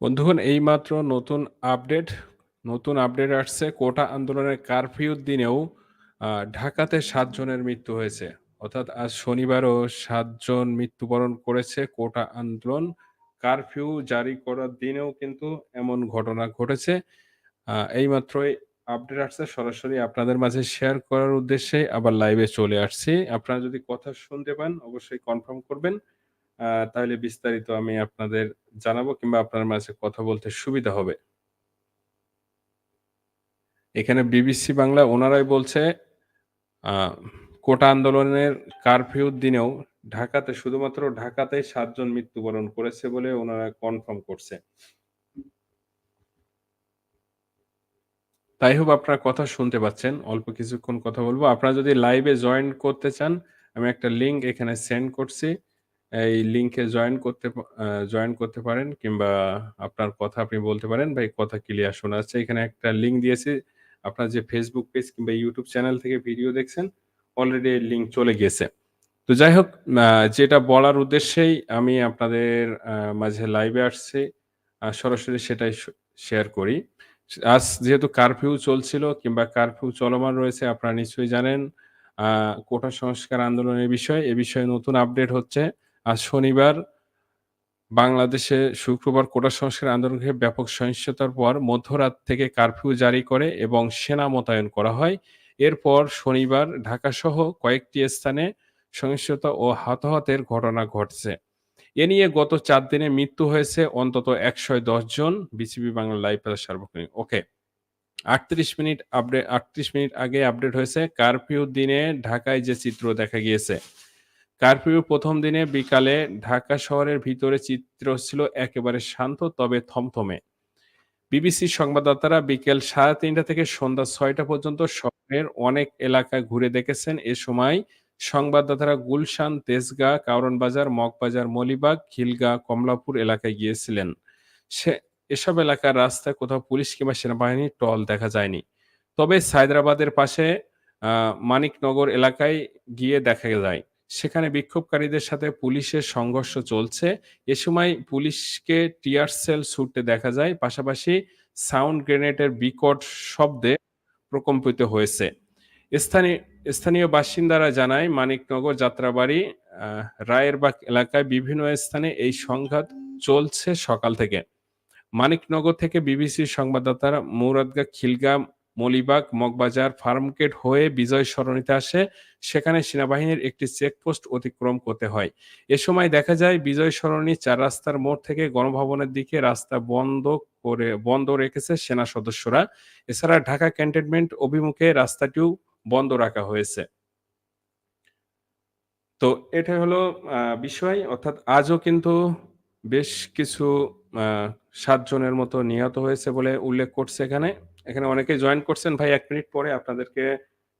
বন্ধুগণ এইমাত্র নতুন আপডেট, নতুন আপডেট আসছে কোটা আন্দোলনের কারফিউর দিনেও ঢাকাতে সাতজনের মৃত্যু হয়েছে। অর্থাৎ আজ শনিবারও সাতজন মৃত্যুবরণ করেছে কোটা আন্দোলন। কারফিউ জারি করার দিনেও কিন্তু এমন ঘটনা ঘটেছে। এইমাত্রই আপডেট আসছে সরাসরি আপনাদের মাঝে শেয়ার করার উদ্দেশ্যে আবার লাইভে চলে আসছি। আপনারা যদি কথা শুনতে পান অবশ্যই কনফার্ম করবেন। তাহলে বিস্তারিত আমি আপনাদের জানাব কিংবা আপনার মাঝে কথা বলতে সুবিধা হবে। এখানে বিবিসি বাংলা ওনারাই বলছে কোটা আন্দোলনের কারফিউর দিনেও ঢাকাতে শুধুমাত্র ঢাকাতেই সাতজন মৃত্যুবরণ করেছে বলে ওনারা কনফার্ম করছে। তাই হোক আপনারা কথা শুনতে পাচ্ছেন। অল্প কিছুক্ষণ কথা বলব আপনারা যদি লাইভে জয়েন করতে চান, আমি একটা লিঙ্ক এখানে সেন্ড করছি। এই লিঙ্কে জয়েন করতে জয়েন করতে পারেন কিংবা আপনার কথা আপনি বলতে পারেন, ভাই কথা ক্লিয়ার শোনা যাচ্ছে। এখানে একটা লিঙ্ক দিয়েছি। আপনার যে ফেসবুক পেজ কিংবা ইউটিউব চ্যানেল থেকে ভিডিও দেখছেন, অলরেডি লিঙ্ক চলে গিয়েছে। তো যাই হোক যেটা বলার উদ্দেশ্যেই আমি আপনাদের মাঝে লাইভে আসছি। সরাসরি সেটাই শেয়ার করি। আজ যেহেতু কারফিউ চলছিল কিংবা কারফিউ চলমান রয়েছে আপনারা নিশ্চয়ই জানেন। কোটা সংস্কার আন্দোলনের বিষয়, এ বিষয়ে নতুন আপডেট হচ্ছে। আজ শনিবার বাংলাদেশে শুক্রবার কোটা সংস্কার আন্দোলনকে ব্যাপক সহিংসতার পর মধ্যরাত থেকে কারফিউ জারি করে এবং সেনা মোতায়েন করা হয়। এরপর শনিবার ঢাকাসহ কয়েকটি স্থানে সহিংসতা ও হতাহতের ঘটনা ঘটছে। এ নিয়ে গত ৪ দিনে মৃত্যু হয়েছে অন্তত ১১০ জন। বিসিবি বাংলা লাইভ সার্বক্ষণিক। ওকে। ৩৮ মিনিট আপডেট আটত্রিশ মিনিট আগে আপডেট হয়েছে। কারফিউর দিনে ঢাকায় যে চিত্র দেখা গিয়েছে। কারফিউর ১ম দিনে বিকালে ঢাকা শহরের ভিতরে চিত্র ছিল একেবারে শান্ত তবে থমথমে। বিবিসির সংবাদদাতারা বিকেল ৩:৩০ থেকে সন্ধ্যা ছয়টা পর্যন্ত শহরের অনেক এলাকায় ঘুরে দেখেছেন। এ সময় সংবাদদাতারা গুলশান, তেজগাঁ, কারওয়ান বাজার, মগবাজার, মলিবাগ, খিলগাঁ, কমলাপুর এলাকায় গিয়েছিলেন। সে এসব এলাকার রাস্তায় কোথাও পুলিশ কিংবা সেনাবাহিনীর টল দেখা যায়নি। তবে সায়দাবাদের পাশে মানিকনগর এলাকায় গিয়ে দেখা যায়। সেখানে বিক্ষোভকারীদের সাথে পুলিশের সংঘর্ষ চলছে। এ সময় পুলিশকে টিয়ার সেল ছুড়তে দেখা যায়। পাশাপাশি সাউন্ড গ্রেনেডের বিকট শব্দে প্রকম্পিত হয়েছে। স্থানীয় স্থানীয় বাসিন্দারা জানায় মানিকনগর, যাত্রাবাড়ি, রায়েরবাগ এলাকায় বিভিন্ন স্থানে এই সংঘাত চলছে সকাল থেকে। মানিকনগর থেকে বিবিসির সংবাদদাতারা মুরাদগাঁ, খিলগাঁ, মলিবাগ, মগবাজার, ফার্মগেট হয়ে বিজয় সরণিতে আসে। সেখানে সেনাবাহিনীর একটি চেকপোস্ট অতিক্রম করতে হয়। এ সময় দেখা যায় বিজয় সরণি চার রাস্তার মোড় থেকে গণভবনের দিকে রাস্তা বন্ধ করে বন্ধ রেখেছে সেনা সদস্যরা। এছাড়া ঢাকা ক্যান্টনমেন্ট অভিমুখে রাস্তাটিও বন্ধ রাখা হয়েছে। তো এটাই হলো বিষয় অর্থাৎ আজও কিন্তু বেশ কিছু সাতজনের মতো নিহত হয়েছে বলে উল্লেখ করছে এখানে। এখানে অনেকে জয়েন করছেন। ভাই এক মিনিট পরে আপনাদেরকে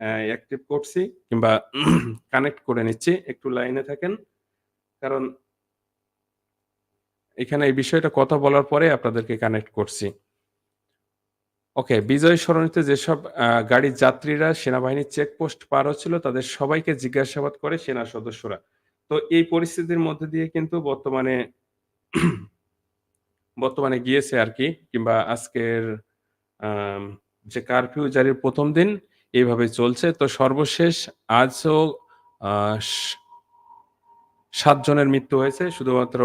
অ্যা অ্যাক্টিভ করছি কিংবা কানেক্ট করে নিচ্ছি। একটু লাইনে থাকেন। কারণ এখানে এই বিষয়টা কথা বলার পরে আপনাদেরকে কানেক্ট করছি। ওকে, বিজয় সরণিতে যেসব গাড়ির যাত্রীরা সেনাবাহিনীর চেকপোস্ট পার হচ্ছিল তাদের সবাইকে জিজ্ঞাসাবাদ করে সেনা সদস্যরা। তো এই পরিস্থিতির মধ্যে দিয়ে কিন্তু বর্তমানে বর্তমানে গিয়েছে আরকি কিংবা আজকের যে কারফিউ জারির ১ম দিন এভাবে চলছে। তো সর্বশেষ আজও, আ, সা ৭ জনের মৃত্যু হয়েছে শুধুমাত্র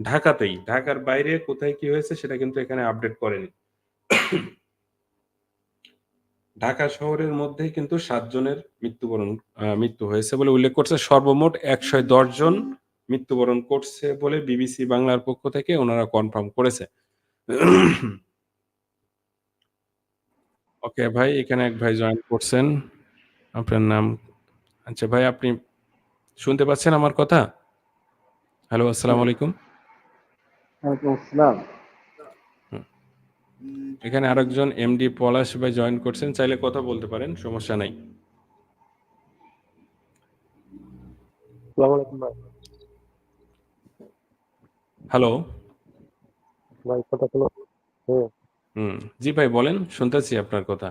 ঢাকাতেই। ঢাকার বাইরে কোথায় কি হয়েছে সেটা কিন্তু এখানে আপডেট করেনি। ঢাকা শহরের মধ্যেই কিন্তু ৭ জনের মৃত্যুবরণ মৃত্যু হয়েছে বলে উল্লেখ করছে। সর্বমোট ১১০ জন মৃত্যুবরণ করছে বলে বিবিসি বাংলার পক্ষ থেকে ওনারা কনফার্ম করেছে। ওকে ভাই, এখানে এক ভাই জয়েন করছেন। আপনার নাম আচ্ছা ভাই আপনি শুনতে পাচ্ছেন আমার কথা? হ্যালো, আসসালামু আলাইকুম। আসসালাম। এখানে আরেকজন এমডি পলাশ ভাই জয়েন করছেন। চাইলে কথা বলতে পারেন, সমস্যা নাই। হ্যালো। ভাই কথা হুম। জি ভাই বলেন, শুনতেছি আপনার কথা।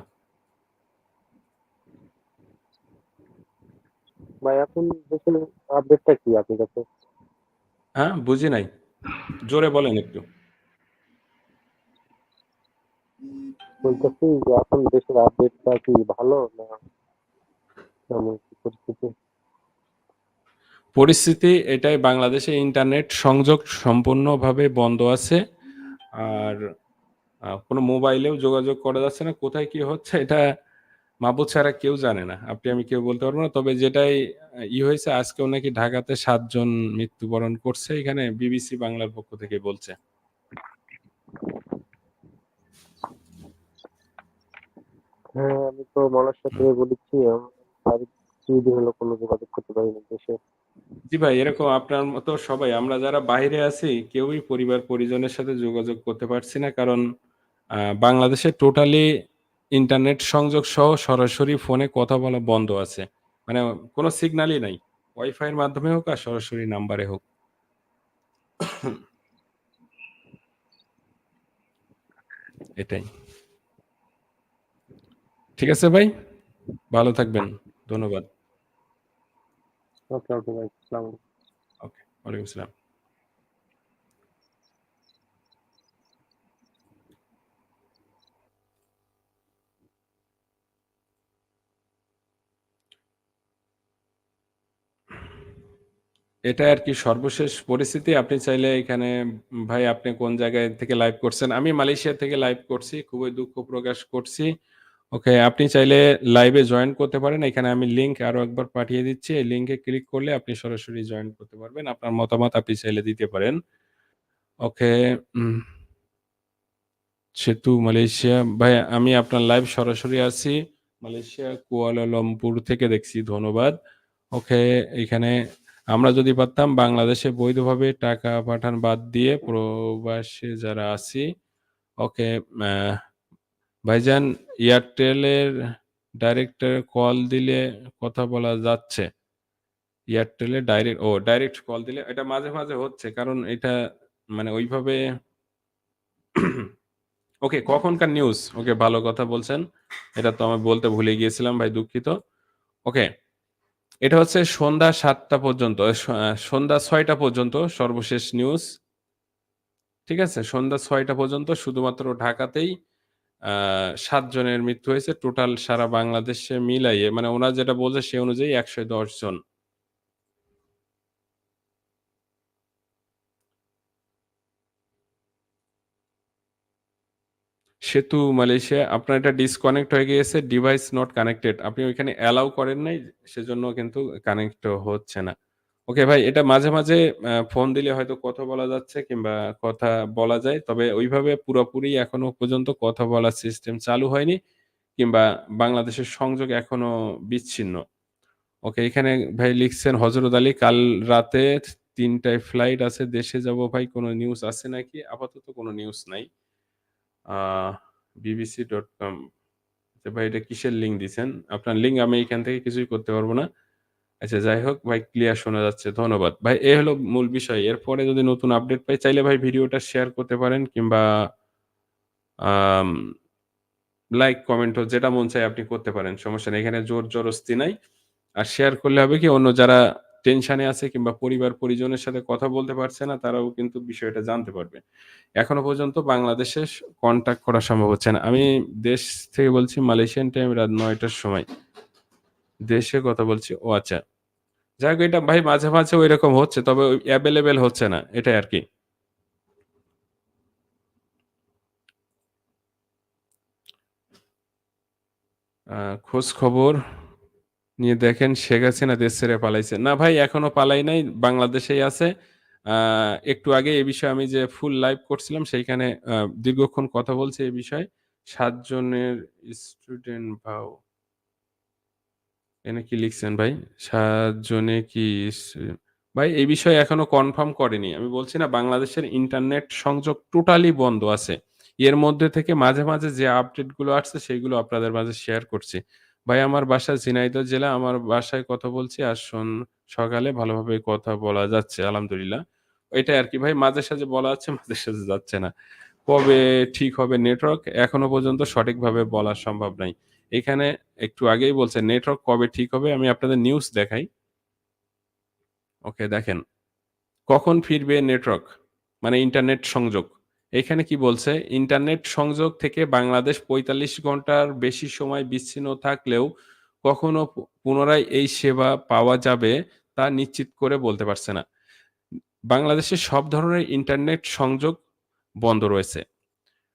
ভাই এখন দেশের আপডেটটা কি আপনার কাছে? হ্যাঁ, বুঝি নাই। জোরে বলেন একটু। বলতেছি যে এখন দেশের আপডেটটা কি ভালো না কেমন কি পরিস্থিতি পরিস্থিতি এটাই বাংলাদেশে ইন্টারনেট সংযোগ সম্পূর্ণভাবে বন্ধ আছে আর কোনো মোবাইলেও যোগাযোগ করা যাচ্ছে না। কোথায় কি হচ্ছে এটা মাহবুব ছাড়া কেউ জানে না। আপনি আমি কেউ বলতে পারব না। তবে যেটাই ই হয়েছে আজকেও নাকি ঢাকাতে সাতজন মৃত্যুবরণ করছে। এখানে বিবিসি বাংলার পক্ষ থেকে বলছে। হ্যাঁ আমি তো মনের সাথে বলেছি আমি হলো কোনো যোগাযোগ করতে পারিনি দেশে। জি ভাই এরকম আপনার মতো সবাই। আমরা যারা বাইরে আছি কেউই পরিবার পরিজনের সাথে যোগাযোগ করতে পারছি না। কারণ বাংলাদেশে টোটালি ইন্টারনেট সংযোগ সহ সরাসরি ফোনে কথা বলা বন্ধ আছে। মানে কোনো সিগন্যালই নাই। ওয়াইফাই এর মাধ্যমে হোক আর সরাসরি নাম্বারে হোক। এটাই। ঠিক আছে ভাই? ভালো থাকবেন। ধন্যবাদ। ওকে ওকে ভাই ওকে ওয়ালাইকুম আসসালাম। এটা আর কি সর্বশেষ পরিস্থিতি। আপনি চাইলে এখানে ভাই আপনি কোন জায়গায় থেকে লাইভ করছেন? আমি মালয়েশিয়া থেকে লাইভ করছি, খুবই দুঃখ প্রকাশ করছি। ওকে আপনি চাইলে লাইভে জয়েন করতে পারেন। এখানে আমি লিংক আরও একবার পাঠিয়ে দিচ্ছি। এই লিংকে ক্লিক করলে আপনি সরাসরি জয়েন করতে পারবেন। আপনার মতামত আপনি চাইলে দিতে পারেন। ওকে সেতু, মালয়েশিয়া। ভাই, আমি আপনার লাইভ সরাসরি আছি। মালয়েশিয়া, কুয়ালালামপুর থেকে দেখছি, ধন্যবাদ। ওকে এখানে আমরা যদি পারতাম বাংলাদেশে বৈধভাবে টাকা পাঠান বাদ দিয়ে প্রবাসে যারা আছি, ওকে ভাইজান, এয়ারটেলের ডাইরেক্টর কল দিলে কথা বলা যাচ্ছে। এয়ারটেলে ডাইরেক্ট, ও, ডাইরেক্ট কল দিলে এটা মাঝে মাঝে হচ্ছে, কারণ এটা মানে ওইভাবে ওকে, কখনকার নিউজ ওকে, ভালো কথা বলছেন, এটা তো আমি বলতে ভুলে গিয়েছিলাম, ভাই দুঃখিত। ওকে এটা হচ্ছে সন্ধ্যা সাতটা পর্যন্ত সন্ধ্যা ছয়টা পর্যন্ত সর্বশেষ নিউজ ঠিক আছে? সন্ধ্যা ছয়টা পর্যন্ত শুধুমাত্র ঢাকাতেই সাতজনের মৃত্যু হয়েছে। টোটাল সারা বাংলাদেশে মিলাইয়ে মানে ওনার যেটা বলছে সে অনুযায়ী একশো দশ জন। সেতু, মালয়েশিয়া, আপনার এটা ডিসকানেক্ট হয়ে গিয়েছে ডিভাইস নট কানেক্টেড আপনি ওইখানে অ্যালাউ করেন নাই, সেজন্য কিন্তু কানেক্ট হচ্ছে না। ওকে ভাই, এটা মাঝে মাঝে ফোন দিলে হয়তো কথা বলা যাচ্ছে কিংবা কথা বলা যায়, তবে ওইভাবে পুরোপুরি এখনও পর্যন্ত কথা বলার সিস্টেম চালু হয়নি কিংবা বাংলাদেশের সংযোগ এখনও বিচ্ছিন্ন। ওকে এখানে ভাই লিখছেন, হজরত আলী, কাল রাতে তিনটায় ফ্লাইট আছে, দেশে যাব ভাই, কোনো নিউজ আছে নাকি? আপাতত কোনো নিউজ নাই। বিবিসি ডট কম ভাই, এটা কিসের লিঙ্ক দিচ্ছেন আপনার লিঙ্ক আমি এখান থেকে কিছুই করতে পারব না। আচ্ছা যাই হোক, ভাই ক্লিয়ার শোনা যাচ্ছে, ধন্যবাদ। ভাই, এ হলো মূল বিষয়। এরপরে যদি নতুন আপডেট পাই, চাইলে ভাই, ভিডিওটা শেয়ার করতে পারেন, কিংবা লাইক কমেন্ট যেটা মন চায় আপনি করতে পারেন, সমস্যা নেই। এখানে জোর জরস্তি নাই। আর শেয়ার করলে হবে কি, অন্য যারা টেনশনে আছে কিংবা পরিবার পরিজনের সাথে কথা বলতে পারছে না, তারাও কিন্তু বিষয়টা জানতে পারবে। এখনও পর্যন্ত বাংলাদেশে কন্ট্যাক্ট করা সম্ভব হচ্ছে না। আমি দেশ থেকে বলছি মালয়েশিয়ান টাইম রাত নয়টার সময়। দেশে কথা বলছি, ও আচ্ছা। যাই হোক, এটা ভাই মাঝে মাঝে ওই রকম হচ্ছে, তবে অ্যাভেলেবেল হচ্ছে না, এটাই আর কি। খোঁজ খবর নিয়ে দেখেন শেখ হাসিনা দেশ ছেড়ে পালাইছে। না ভাই, এখনও পালাই নাই, বাংলাদেশেই আছে। একটু আগে এ বিষয়ে আমি যে ফুল লাইভ করছিলাম, সেইখানে দীর্ঘক্ষণ কথা বলছে এ বিষয়ে। সাতজনের স্টুডেন্ট ভাও। এনে কি লিখছেন ভাই? সাতজনে কি ভাই এই বিষয়ে এখনও কনফার্ম করেনি। আমি বলছি না, বাংলাদেশের ইন্টারনেট সংযোগ টোটালি বন্ধ আছে। এর মধ্যে থেকে মাঝে মাঝে যে আপডেটগুলো আসছে, সেগুলো আপনাদের মাঝে শেয়ার করছি। ভাই, আমার বাসা ঝিনাইদহ জেলা, আমার বাসায় কথা বলছি আর শোন, সকালে ভালোভাবে কথা বলা যাচ্ছে, আলহামদুলিল্লাহ। এটাই আর কি ভাই, মাঝে সাঝে বলা যাচ্ছে মাঝে সাঝে যাচ্ছে না। কবে ঠিক হবে নেটওয়ার্ক এখনও পর্যন্ত সঠিকভাবে বলা সম্ভব নাই। এখানে একটু আগেই বলছে নেটওয়ার্ক কবে ঠিক হবে, আমি আপনাদের নিউজ দেখাই। ওকে দেখেন, কখন ফিরবে নেটওয়ার্ক মানে ইন্টারনেট সংযোগ। এখানে কি বলছে? ইন্টারনেট সংযোগ থেকে বাংলাদেশ ৪৫ ঘণ্টার বেশি সময় বিচ্ছিন্ন থাকলেও কখনো পুনরায় এই সেবা পাওয়া যাবে তা নিশ্চিত করে বলতে পারছে না। বাংলাদেশে সব ধরনের ইন্টারনেট সংযোগ বন্ধ রয়েছে।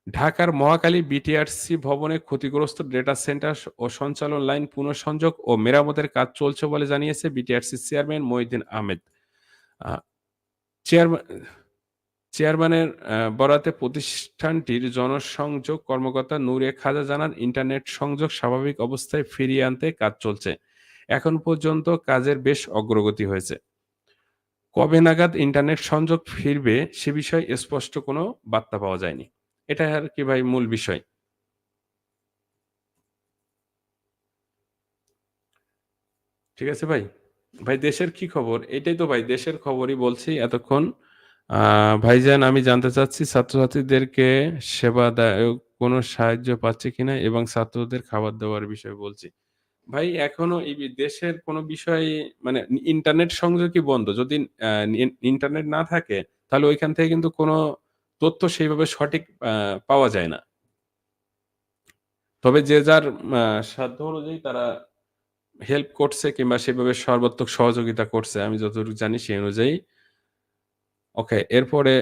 ঢাকার মহাকালী বিটিআরসি ভবনে ক্ষতিগ্রস্ত ডেটা সেন্টার ও সঞ্চালন লাইন পুনঃসংযোগ ও মেরামতের কাজ চলছে বলে জানিয়েছে বিটিআরসির চেয়ারম্যান মহিউদ্দিন আহমেদ। চেয়ারম্যান চেয়ারম্যানের বরাতে প্রতিষ্ঠানটির জনসংযোগ কর্মকর্তা নূরে খাজা জানান, ইন্টারনেট সংযোগ স্বাভাবিক অবস্থায় ফিরিয়ে আনতে কাজ চলছে। এখন পর্যন্ত কাজের বেশ অগ্রগতি হয়েছে। কবে নাগাদ ইন্টারনেট সংযোগ ফিরবে সে বিষয়ে স্পষ্ট কোনো বার্তা পাওয়া যায়নি। এটাই আরকি ভাই মূল বিষয়। ঠিক আছে ভাই? ভাই দেশের কি খবর? এটাই তো ভাই দেশের খবরই বলছি এতক্ষণ। ভাইজান, আমি জানতে চাচ্ছি ছাত্রছাত্রীদেরকে সেবাদায়ক কোনো সাহায্য পাচ্ছে কিনা এবং ছাত্রদের খাবার দেওয়ার বিষয়ে বলছি। ভাই, এখনও এই দেশের কোনো বিষয় মানে ইন্টারনেট সংযোগই বন্ধ। যদি ইন্টারনেট না থাকে, তাহলে ঐখান থেকে কিন্তু কোনো তথ্য সেইভাবে সঠিক পাওয়া যায় না। তবে যে যার সাধ্য অনুযায়ী তারা হেল্প করছে কিংবা সেভাবে সর্বাত্মক সহযোগিতা করছে। আমি যতটুকু জানি সেই অনুযায়ী। ওকে, এরপরে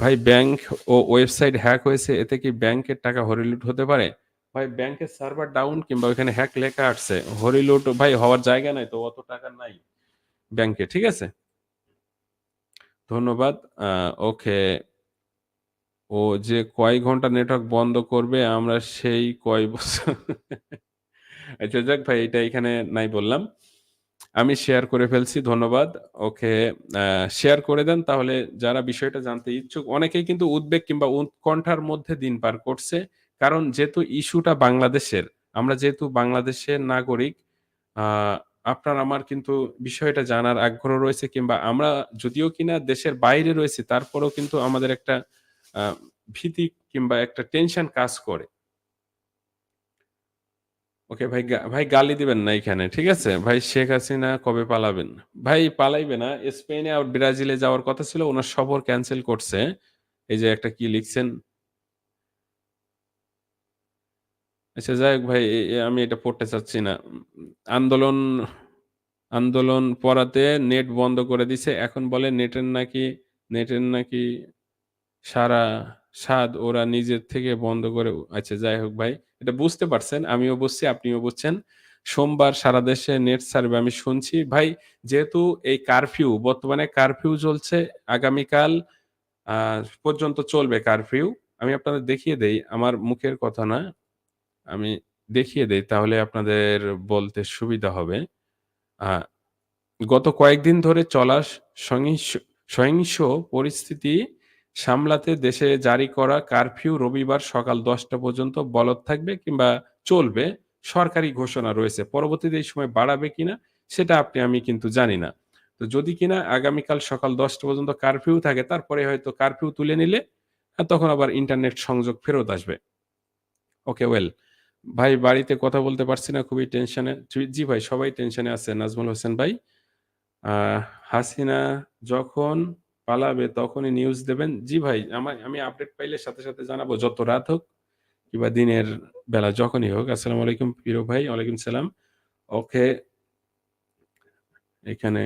ভাই ব্যাংক ও ওয়েবসাইট হ্যাক হয়েছে। এতে কি ব্যাংকের টাকা হরিলুট হতে পারে? ভাই ব্যাংকের সার্ভার ডাউন কিংবা ওইখানে হ্যাক লেখা আসছে। হরিলুট ভাই হওয়ার জায়গা নাই তো অত টাকা নাই ব্যাংকে। ঠিক আছে? ধন্যবাদ। ওকে। ও যে কয় ঘণ্টা নেটওয়ার্ক বন্ধ করবে আমরা সেই কয় বছর আচ্ছা যাক ভাই এটা এখানে নাই বললাম। আমি শেয়ার করে ফেলছি। ধন্যবাদ। ওকে শেয়ার করে দেন তাহলে যারা বিষয়টা জানতে ইচ্ছুক অনেকেই কিন্তু উদ্বেগ কিংবা উৎকণ্ঠার মধ্যে দিন পার করছে। কারণ যেহেতু ইস্যুটা বাংলাদেশের, আমরা যেহেতু বাংলাদেশের নাগরিক আপনার আমার কিন্তু বিষয়টা জানার আগ্রহ রয়েছে কিংবা আমরা যদিও কিনা দেশের বাইরে রয়েছি তারপরেও কিন্তু আমাদের একটা ভীতি কিংবা একটা টেনশন কাজ করে। ওকে, ভাই ভাই গালি দিবেন না এখানে, ঠিক আছে? ভাই শেখ হাসিনা কবে পালাবেন? ভাই পালাইবে না। স্পেনে আর ব্রাজিলে যাওয়ার কথা ছিল। ওনার সফর ক্যান্সেল করছে। এই যে একটা কি লিখছেন? আচ্ছা যাই হোক ভাই আমি এটা পড়তে চাচ্ছি না। আন্দোলন আন্দোলন পড়াতে নেট বন্ধ করে দিছে। এখন বলে নেটের নাকি নেটের নাকি সারা স্বাদ ওরা নিজের থেকে বন্ধ করে আচ্ছা যাই হোক ভাই। এটা বুঝতে পারছেন। আমিও বুঝছি, আপনিও বুঝছেন। সোমবার সারা দেশে নেট সার্ভে আমি শুনছি। ভাই যেহেতু এই কারফিউ বর্তমানে কারফিউ চলছে আগামীকাল পর্যন্ত চলবে কারফিউ। আমি আপনাদের দেখিয়ে দেই। আমার মুখের কথা না। আমি দেখিয়ে দেই তাহলে আপনাদের বলতে সুবিধা হবে। গত কয়েকদিন ধরে চলা সহিংস সহিংস পরিস্থিতি সামলাতে দেশে জারি করা কারফিউ রবিবার সকাল দশটা পর্যন্ত বলবৎ থাকবে কিংবা চলবে। সরকারি ঘোষণা রয়েছে। পরবর্তীতে এই সময় বাড়াবে কিনা সেটা আপনি আমি কিন্তু জানি না। তো যদি কিনা আগামীকাল সকাল দশটা পর্যন্ত কারফিউ থাকে তারপরে হয়তো কারফিউ তুলে নিলে তখন আবার ইন্টারনেট সংযোগ ফেরত আসবে। Okay well. ভাই বাড়িতে কথা বলতে পারছি না খুবই টেনশনে। জি, ভাই সবাই টেনশনে আছে নাজমুল হোসেন ভাই। হাসিনা যখন পালাবে তখনই নিউজ দেবেন। জি ভাই আমা আমি আপডেট পাইলে সাথে, সাথে জানাব যত রাত হোক কিংবা দিনের বেলা যখনই হোক। আসসালামু আলাইকুম প্রিয় ভাই। ওয়ালাইকুম সালাম। ওকে। এখানে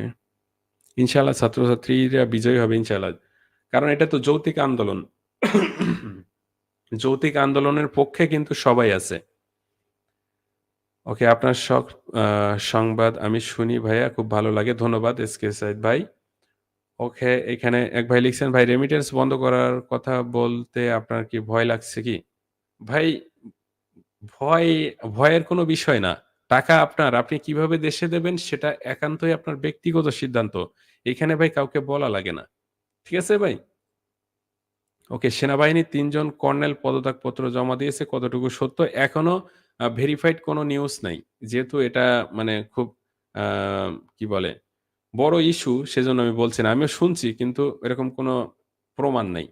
ইনশাল্লাহ ছাত্রছাত্রীরা বিজয়ী হবে ইনশাল্লাহ কারণ এটা তো যৌতিক আন্দোলন। যৌতিক আন্দোলনের পক্ষে কিন্তু সবাই আছে। ওকে আপনার আ সংবাদ আমি শুনি ভাইয়া খুব ভালো লাগে। ধন্যবাদ এস কে সাইদ ভাই। ওকে এখানে এক ভাই লিখছেন ভাই রেমিটেন্স বন্ধ করার কথা বলতে আপনার কি ভয় লাগছে কি? ভাই ভয় ভয়ের কোনো বিষয় না। টাকা আপনার, আপনি কীভাবে দেশে দেবেন সেটা একান্তই আপনার ব্যক্তিগত সিদ্ধান্ত। এখানে ভাই কাউকে বলা লাগে না। ঠিক আছে ভাই? ওকে সেনাবাহিনীর ৩ জন কর্নেল পদত্যাগপত্র জমা দিয়েছে। কতটুকু সত্য? এখনও ভেরিফাইড কোনো নিউজ নাই। যেহেতু এটা মানে খুব কি বলে? বড় ইস্যু সেজন্য আমি বলছি না। আমিও শুনছি কিন্তু এরকম কোনো প্রমাণ নাই।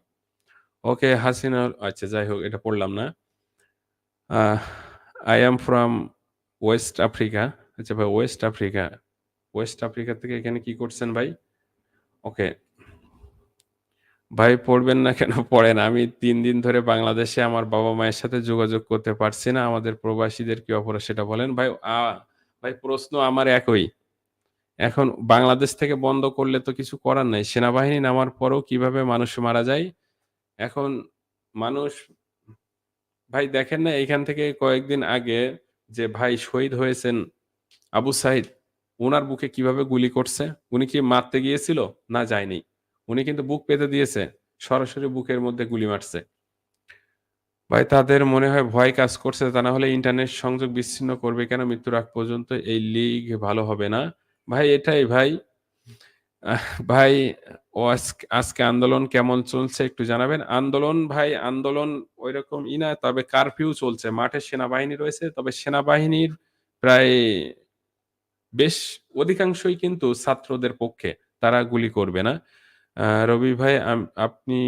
ওকে, হাসিনা আচ্ছা যাই হোক, এটা পড়লাম না। I I from West Africa. আচ্ছা ভাই ওয়েস্ট আফ্রিকা। ওয়েস্ট আফ্রিকা থেকে এখানে কি করছেন ভাই? ওকে। ভাই, পড়বেন না কেন? পড়েন। আমি তিন দিন ধরে বাংলাদেশে আমার বাবা-মায়ের সাথে যোগাযোগ করতে পারছি না। আমাদের প্রবাসীদের কি অপরাধ সেটা বলেন। ভাই ভাই, প্রশ্ন আমার একই। এখন বাংলাদেশ থেকে বন্ধ করলে তো কিছু করার নাই। সেনাবাহিনী নামার পরেও কীভাবে মানুষ মারা যায়? এখন মানুষ ভাই দেখেন না এখান থেকে কয়েকদিন আগে যে ভাই শহীদ হয়েছেন আবু সাইদ, উনার বুকে কীভাবে গুলি করছে? উনি কি মারতে গিয়েছিল? না যায়নি। উনি কিন্তু বুক পেতে দিয়েছে। সরাসরি বুকের মধ্যে গুলি মারছে। ভাই তাদের মনে হয় ভয় কাজ করছে। তা না হলে ইন্টারনেট সংযোগ বিচ্ছিন্ন করবে কেন মৃত্যুর আগ পর্যন্ত? এই লিগ ভালো হবে না। ভাই এটাই ভাই। ভাই ও আজকে আন্দোলন কেমন চলছে একটু জানাবেন? আন্দোলন ভাই আন্দোলন ঐরকম ই না তবে কারফিউ চলছে। মাঠে সেনাবাহিনী রয়েছে। তবে সেনাবাহিনীর প্রায় বেশ অধিকাংশই কিন্তু ছাত্রদের পক্ষে। তারা গুলি করবে না। রবি ভাই আপনি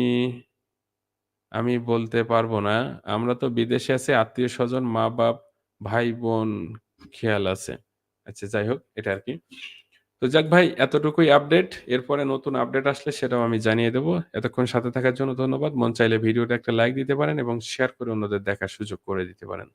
আমি বলতে পারব না। আমরা তো বিদেশে আছি আত্মীয় স্বজন মা-বাপ, ভাই-বোন খেয়াল আছে। আচ্ছা যাই হোক, এটা আর কি তো যাক ভাই, এতটুকুই আপডেট। এরপরে নতুন আপডেট আসলে সেটাও আমি জানিয়ে দেব। এতক্ষণ সাথে থাকার জন্য ধন্যবাদ। মন চাইলে ভিডিওটা একটা লাইক দিতে পারেন এবং শেয়ার করে অন্যদের দেখার সুযোগ করে দিতে পারেন।